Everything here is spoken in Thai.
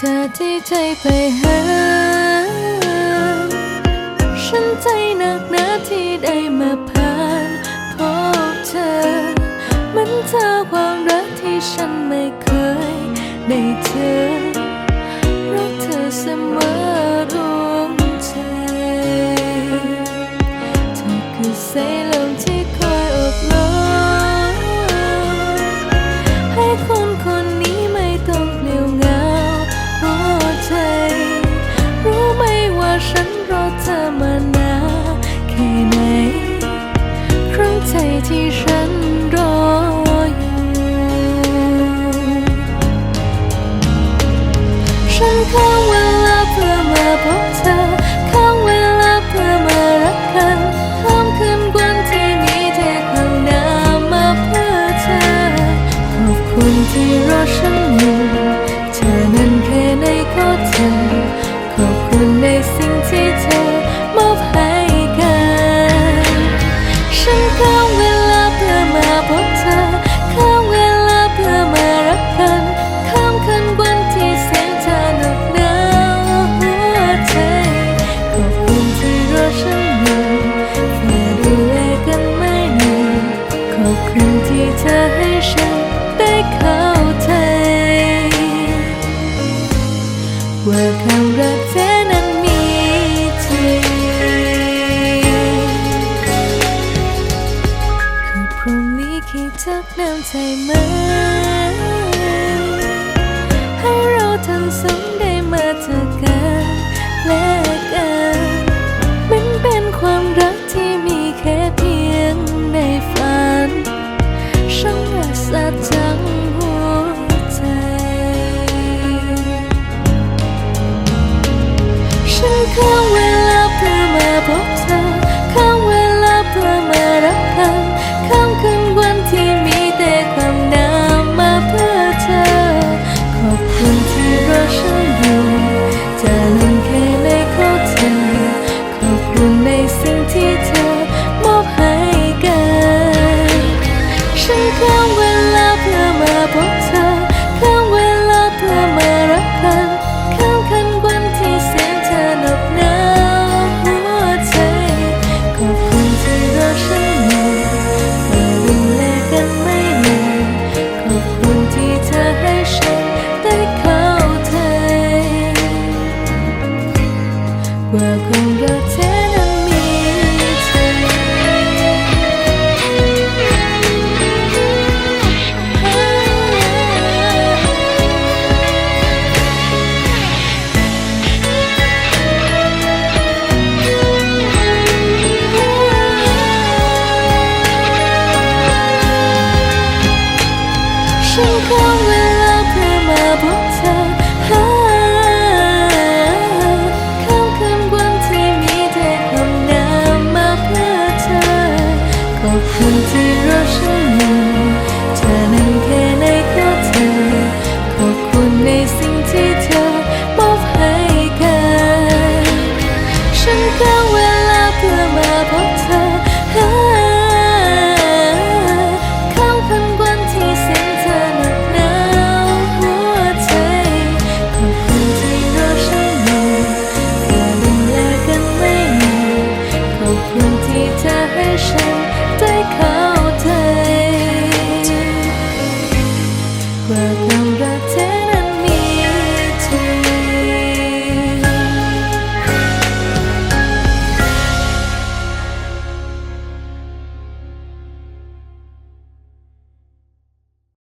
เธอที่ใจไปหา ฉันใจหนักหนาที่ได้มาผ่านพบเธอ มันเจอความรักที่ฉันไม่เคยได้เจอรักเธอเสมอ Sự แล้วรัเธอนั้นมีจริคือพรุ่งนี้คิดทัน้ำใจมให้เราทั้งสอง ข้ามเวลาเพื่อมาพบเธอ 不过